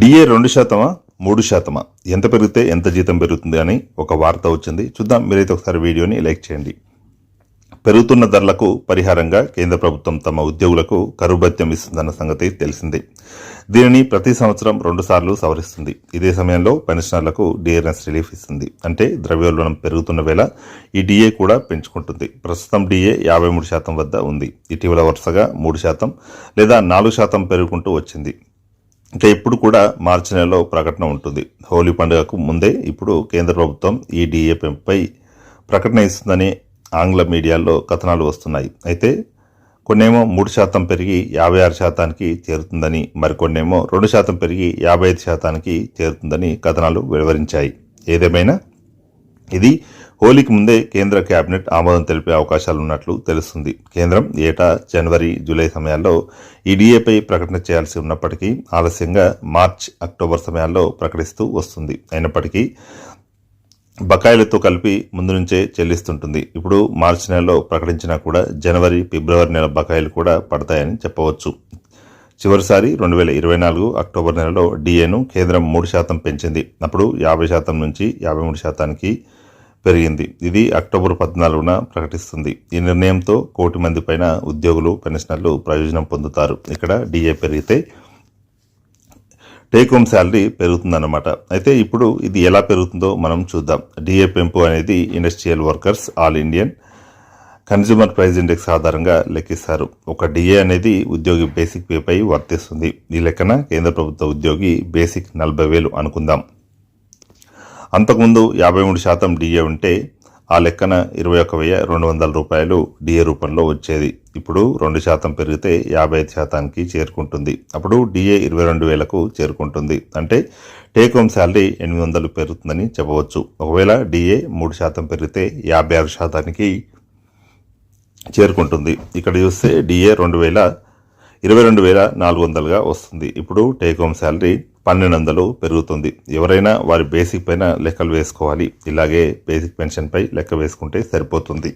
DA రెండు శాతమా మూడు శాతమా? ఎంత పెరిగితే ఎంత జీతం పెరుగుతుంది అని ఒక వార్త వచ్చింది. చూద్దాం మీరైతే ఒకసారి వీడియోని లైక్ చేయండి. పెరుగుతున్న ధరలకు పరిహారంగా కేంద్ర ప్రభుత్వం తమ ఉద్యోగులకు కరువు భత్యం ఇస్తుందన్న సంగతి తెలిసిందే. దీనిని ప్రతి సంవత్సరం రెండుసార్లు సవరిస్తుంది. ఇదే సమయంలో పెన్షనర్లకు డిఆర్ఎస్ రిలీఫ్ ఇస్తుంది. అంటే ద్రవ్యోల్బణం పెరుగుతున్న వేళ ఈ డిఏ కూడా పెంచుకుంటుంది. ప్రస్తుతం డిఏ యాభై మూడు శాతం వద్ద ఉంది. ఇటీవల వరుసగా మూడు శాతం లేదా నాలుగు శాతం పెరుగుకుంటూ వచ్చింది. ఇంకా ఇప్పుడు కూడా మార్చి నెలలో ప్రకటన ఉంటుంది. హోలీ పండుగకు ముందే ఇప్పుడు కేంద్ర ప్రభుత్వం ఈ డిఏ పెంపుపై ప్రకటన ఇస్తుందని ఆంగ్ల మీడియాలో కథనాలు వస్తున్నాయి. అయితే కొన్నేమో మూడు శాతం పెరిగి యాభై ఆరు శాతానికి చేరుతుందని మరికొన్నేమో రెండు శాతం పెరిగి యాభై ఐదు శాతానికి చేరుతుందని కథనాలు వివరించాయి. ఏదేమైనా? ఇది హోలీకి ముందే కేంద్ర కేబినెట్ ఆమోదం తెలిపే అవకాశాలు ఉన్నట్లు తెలుస్తుంది. కేంద్రం ఏటా జనవరి జూలై సమయాల్లో ఈ డిఏపై ప్రకటన చేయాల్సి ఉన్నప్పటికీ ఆలస్యంగా మార్చ్ అక్టోబర్ సమయాల్లో ప్రకటిస్తూ వస్తుంది. అయినప్పటికీ బకాయిలతో కలిపి ముందు నుంచే చెల్లిస్తుంటుంది. ఇప్పుడు మార్చి నెలలో ప్రకటించినా కూడా జనవరి ఫిబ్రవరి నెల బకాయిలు కూడా పడతాయని చెప్పవచ్చు. చివరిసారి రెండు వేల ఇరవై నాలుగు అక్టోబర్ నెలలో డిఏను కేంద్రం మూడు శాతం పెంచింది. అప్పుడు యాభై శాతం నుంచి యాభై మూడు శాతానికి పెరిగింది. ఇది అక్టోబర్ పద్నాలుగున ప్రకటిస్తుంది. ఈ నిర్ణయంతో కోటి మంది పైన ఉద్యోగులు పెన్షనర్లు ప్రయోజనం పొందుతారు. ఇక్కడ డిఏ పెరిగితే టేక్ హోమ్ శాలరీ పెరుగుతుందన్నమాట. అయితే ఇప్పుడు ఇది ఎలా పెరుగుతుందో మనం చూద్దాం. డిఏ పెంపు అనేది industrial workers all Indian consumer price index ఆధారంగా లెక్కిస్తారు. ఒక డిఏ అనేది ఉద్యోగి బేసిక్ పేపై వర్తిస్తుంది. ఈ లెక్కన కేంద్ర ప్రభుత్వ ఉద్యోగి బేసిక్ నలభై వేలు అనుకుందాం. అంతకుముందు యాభై మూడు శాతం డిఏ ఉంటే ఆ లెక్కన ఇరవై ఒక వెయ్యి రెండు వందల రూపాయలు డిఏ రూపంలో వచ్చేది. ఇప్పుడు రెండు శాతం పెరిగితే యాభై ఐదు శాతానికి చేరుకుంటుంది. అప్పుడు డిఏ ఇరవై రెండు వేలకు చేరుకుంటుంది. అంటే టేక్ హోమ్ శాలరీ ఎనిమిది వందలు పెరుగుతుందని చెప్పవచ్చు. ఒకవేళ డిఏ మూడు శాతం పెరిగితే యాభై ఆరు శాతానికి చేరుకుంటుంది. ఇక్కడ చూస్తే డిఏ రెండు వేల ఇరవై రెండు వేల నాలుగు వందలుగా వస్తుంది. ఇప్పుడు టేక్ హోమ్ శాలరీ పన్నెండు వందలు పెరుగుతుంది. ఎవరైనా వారి బేసిక్ పైన లెక్కలు వేసుకోవాలి. ఇలాగే బేసిక్ పెన్షన్పై లెక్క వేసుకుంటే సరిపోతుంది.